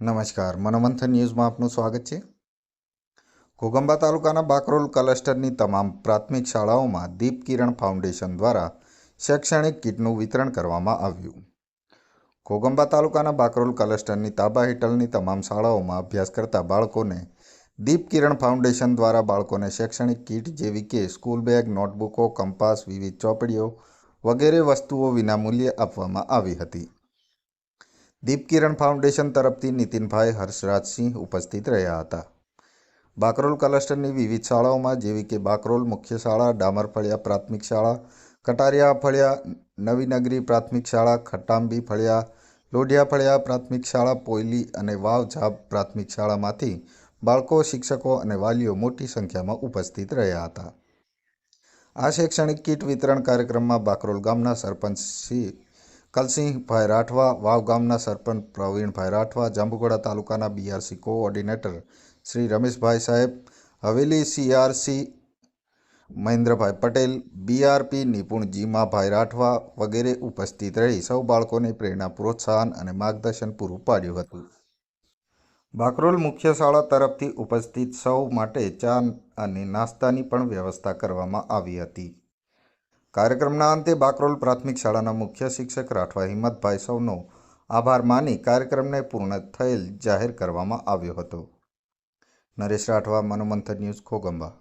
નમસ્કાર, મનોમંથન ન્યૂઝમાં આપનું સ્વાગત છે. ઘોગંબા તાલુકાના બાકરોલ ક્લસ્ટરની તમામ પ્રાથમિક શાળાઓમાં દીપ કિરણ ફાઉન્ડેશન દ્વારા શૈક્ષણિક કીટનું વિતરણ કરવામાં આવ્યું. ઘોગંબા તાલુકાના બાકરોલ ક્લસ્ટરની તાબા હેઠળની તમામ શાળાઓમાં અભ્યાસ કરતા બાળકોને દીપ કિરણ ફાઉન્ડેશન દ્વારા બાળકોને શૈક્ષણિક કીટ જેવી કે સ્કૂલ બેગ, નોટબુકો, કંપાસ, વિવિધ ચોપડીઓ વગેરે વસ્તુઓ વિનામૂલ્યે આપવામાં આવી હતી. દીપકિરણ ફાઉન્ડેશન તરફથી નીતિનભાઈ હર્ષરાજસિંહ ઉપસ્થિત રહ્યા હતા. બાકરોલ ક્લસ્ટરની વિવિધ શાળાઓમાં જેવી કે બાકરોલ મુખ્ય શાળા, ડામરફળિયા પ્રાથમિક શાળા, કટારિયા ફળિયા, નવીનગરી પ્રાથમિક શાળા ખટાંબી ફળિયા, લોઢિયા ફળિયા પ્રાથમિક શાળા, પોયલી અને વાવ ઝાબ પ્રાથમિક શાળામાંથી બાળકો, શિક્ષકો અને વાલીઓ મોટી સંખ્યામાં ઉપસ્થિત રહ્યા હતા. આ શૈક્ષણિક કીટ વિતરણ કાર્યક્રમમાં બાકરોલ ગામના સરપંચ શ્રી કલસિંહભાઈ રાઠવા વાવ ગામના સરપંચ પ્રવીણભાઈ રાઠવા જાંબુગોડા તાલુકાના બીઆરસી કોઓર્ડિનેટર શ્રી રમેશભાઈ સાહેબ, હવેલી સીઆરસી મહેન્દ્રભાઈ પટેલ બીઆરપી નિપુણ જીમાભાઈ રાઠવા વગેરે ઉપસ્થિત રહી સૌ બાળકોને પ્રેરણા, પ્રોત્સાહન અને માર્ગદર્શન પૂરું પાડ્યું હતું. બાકરોલ મુખ્ય શાળા તરફથી ઉપસ્થિત સૌ માટે ચા અને નાસ્તાની પણ વ્યવસ્થા કરવામાં આવી હતી. કાર્યક્રમના અંતે બાકરોલ પ્રાથમિક શાળાના મુખ્ય શિક્ષક રાઠવા હિંમતભાઈ સૌનો આભાર માની કાર્યક્રમને પૂર્ણ થયેલ જાહેર કરવામાં આવ્યો હતો. નરેશ રાઠવા, મનોમંથન ન્યૂઝ ખોગંબા.